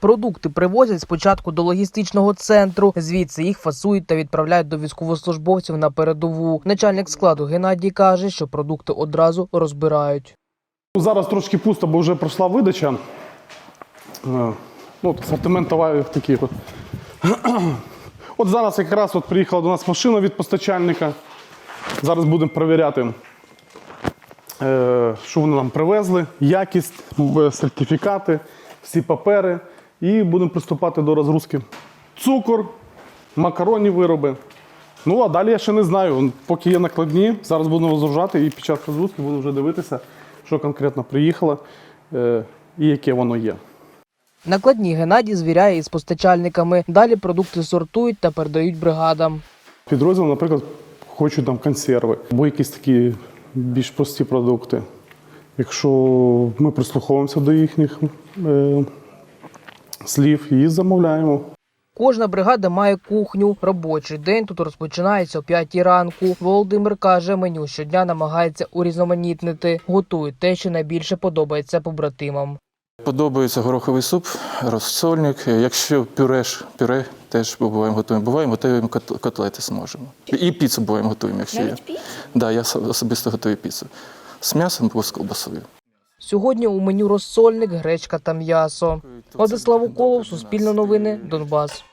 Продукти привозять спочатку до логістичного центру. Звідси їх фасують та відправляють до військовослужбовців на передову. Начальник складу Геннадій каже, що продукти одразу розбирають. Зараз трошки пусто, бо вже пройшла видача. Е, Ну, асортимент товарів такий. От. От зараз якраз от приїхала до нас машина від постачальника. Зараз будемо перевіряти, е, що вони нам привезли, якість, е, сертифікати, всі папери. І будемо приступати до розгрузки. Цукор, макаронні вироби. Ну, а далі я ще не знаю. Поки є накладні, зараз будемо розгружати і під час розгрузки буду вже дивитися, що конкретно приїхало е, і яке воно є. Накладні Геннадій звіряє із постачальниками. Далі продукти сортують та передають бригадам. Підрозділ, наприклад, хочуть там консерви або якісь такі більш прості продукти. Якщо ми прислуховуємося до їхніх е, слів і замовляємо. Кожна бригада має кухню. Робочий день тут розпочинається о 5 ранку. Володимир каже, меню щодня намагається урізноманітнити. Готує те, що найбільше подобається побратимам. Подобається гороховий суп, розсольник. Якщо пюреш, пюре теж буваємо готуємо. Буваємо готуємо кот- котлети зможемо. І піцу буваємо готуємо, якщо є. Так, да, я особисто готую піцу. З м'ясом або з колбасою. Сьогодні у меню розсольник, гречка та м'ясо. Владислав Уколов, Суспільне новини, Донбас.